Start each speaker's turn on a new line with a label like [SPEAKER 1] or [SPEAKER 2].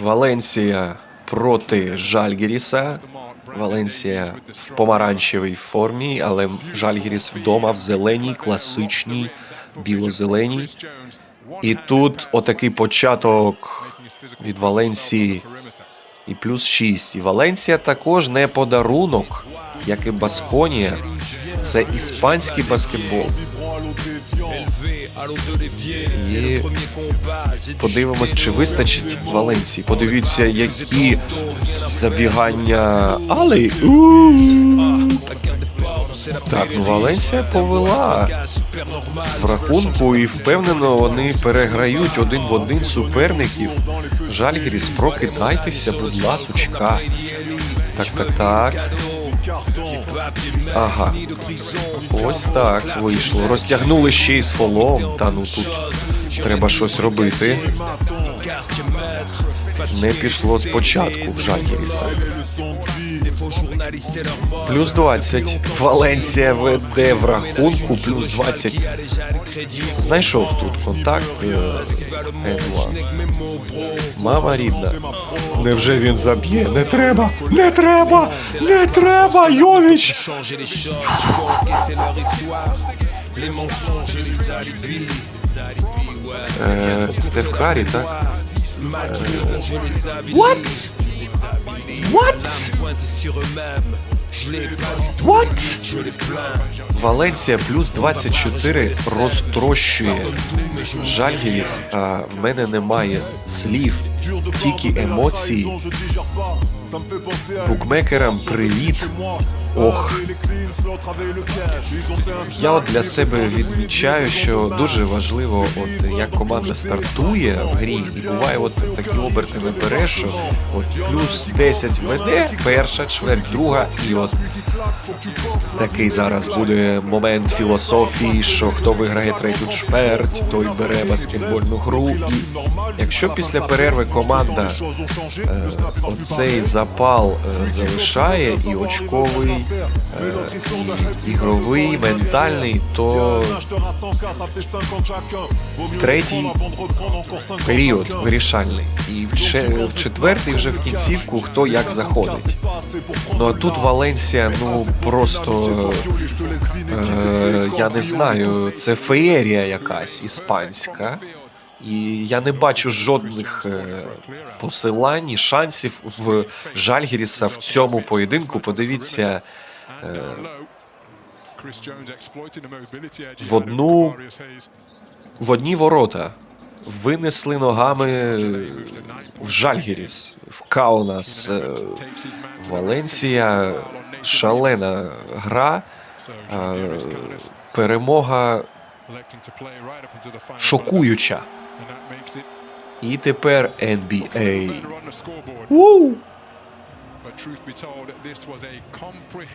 [SPEAKER 1] Валенсія проти Жальгіріса. Валенсія в помаранчевій формі, але Жальгіріс вдома в зеленій, класичній, біло-зеленій. І тут отакий початок від Валенсії і плюс 6. І Валенсія також не подарунок, як і Басконія. Це іспанський баскетбол. І подивимось, чи вистачить Валенції. Подивіться, які забігання. Але так, ну Валенсія повела в рахунку і впевнено вони переграють один в один суперників. Жальгіріс, прокидайтеся, будь ласочка. Так, так, так. Ага. Ось так вийшло. Розтягнули ще й з фолом. Та ну тут треба щось робити. Не пішло спочатку в Жальгіріса. Плюс 20. Валенсія веде в рахунку. Плюс 20. Знайшов тут контакт. е. Мама рідна. Невже він заб'є? Не треба! Не треба! Не треба! Йовіч! Е, Стеф Карі, так? What? What? What? Валенсія плюс 24 розтрощує. Жальгіріс, а в мене немає слів, тільки емоції. Букмекерам привіт. Ох. Я от для себе відмічаю, що дуже важливо, от як команда стартує в грі, і буває, от такі оберти не бере, що от плюс 10 веде, перша чверть, друга, і от такий зараз буде момент філософії, що хто виграє третю чверть, той бере баскетбольну гру. І якщо після перерви команда е, оцей запал е, залишає і очковий, е, ігровий, ментальний, то третій період вирішальний. І в, че- в четвертий вже в кінцівку хто як заходить. Ну а тут Валенсія, ну просто е, я не знаю, це феєрія якась іспанська. І я не бачу жодних е, посилань і шансів в Жальгіріса в цьому поєдинку. Подивіться е,
[SPEAKER 2] в одну
[SPEAKER 1] в одні ворота. Винесли ногами в Жальгіріс, в Каунас, е, Валенсія. Шалена гра. е, Перемога шокуюча. І тепер NBA.
[SPEAKER 2] Woo!